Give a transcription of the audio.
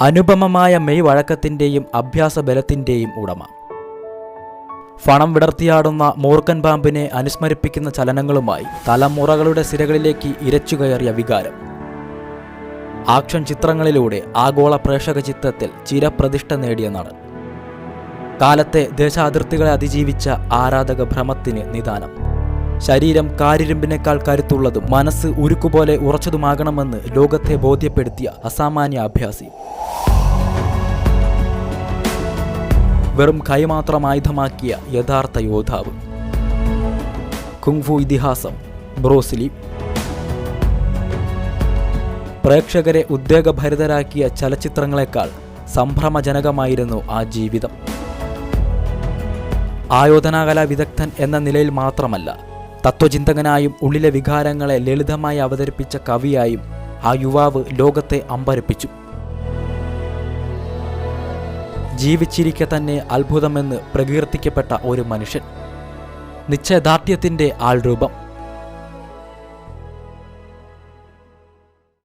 അനുപമമായ May വഴക്കത്തിന്റെയും അഭ്യാസ ബലത്തിന്റെയും ഉടമ. ഫണം വിടർത്തിയാടുന്ന മൂർഖൻ പാമ്പിനെ അനുസ്മരിപ്പിക്കുന്ന ചലനങ്ങളുമായി തലമുറകളുടെ സിരകളിലേക്ക് ഇരച്ചുകയറിയ വികാരം. ആക്ഷൻ ചിത്രങ്ങളിലൂടെ ആഗോള പ്രേക്ഷക ചിത്രത്തിൽ ചിരപ്രതിഷ്ഠ നേടിയ നടൻ. കാലത്തെ ദേശാതിർത്തികളെ അതിജീവിച്ച ആരാധക ഭ്രമത്തിന് നിദാനം. ശരീരം കാരിരുമ്പിനേക്കാൾ കരുത്തുള്ളതും മനസ്സ് ഉരുക്കുപോലെ ഉറച്ചതുമാകണമെന്ന് ലോകത്തെ ബോധ്യപ്പെടുത്തിയ അസാമാന്യ അഭ്യാസി. വെറും കൈമാത്രം ആയുധമാക്കിയ യഥാർത്ഥ യോദ്ധാവ്. കുങ്ഫു ഇതിഹാസം ബ്രോസിലി. പ്രേക്ഷകരെ ഉദ്വേഗഭരിതരാക്കിയ ചലച്ചിത്രങ്ങളെക്കാൾ സംഭ്രമജനകമായിരുന്നു ആ ജീവിതം. ആയോധനാകല വിദഗ്ധൻ എന്ന നിലയിൽ മാത്രമല്ല തത്വചിന്തകനായും ഉള്ളിലെ വികാരങ്ങളെ ലളിതമായി അവതരിപ്പിച്ച കവിയായും ആ യുവാവ് ലോകത്തെ അമ്പരപ്പിച്ചു. ജീവിച്ചിരിക്കെ തന്നെ അത്ഭുതമെന്ന് പ്രകീർത്തിക്കപ്പെട്ട ഒരു മനുഷ്യൻ. നിശ്ചയദാർഢ്യത്തിന്റെ ആൾരൂപം.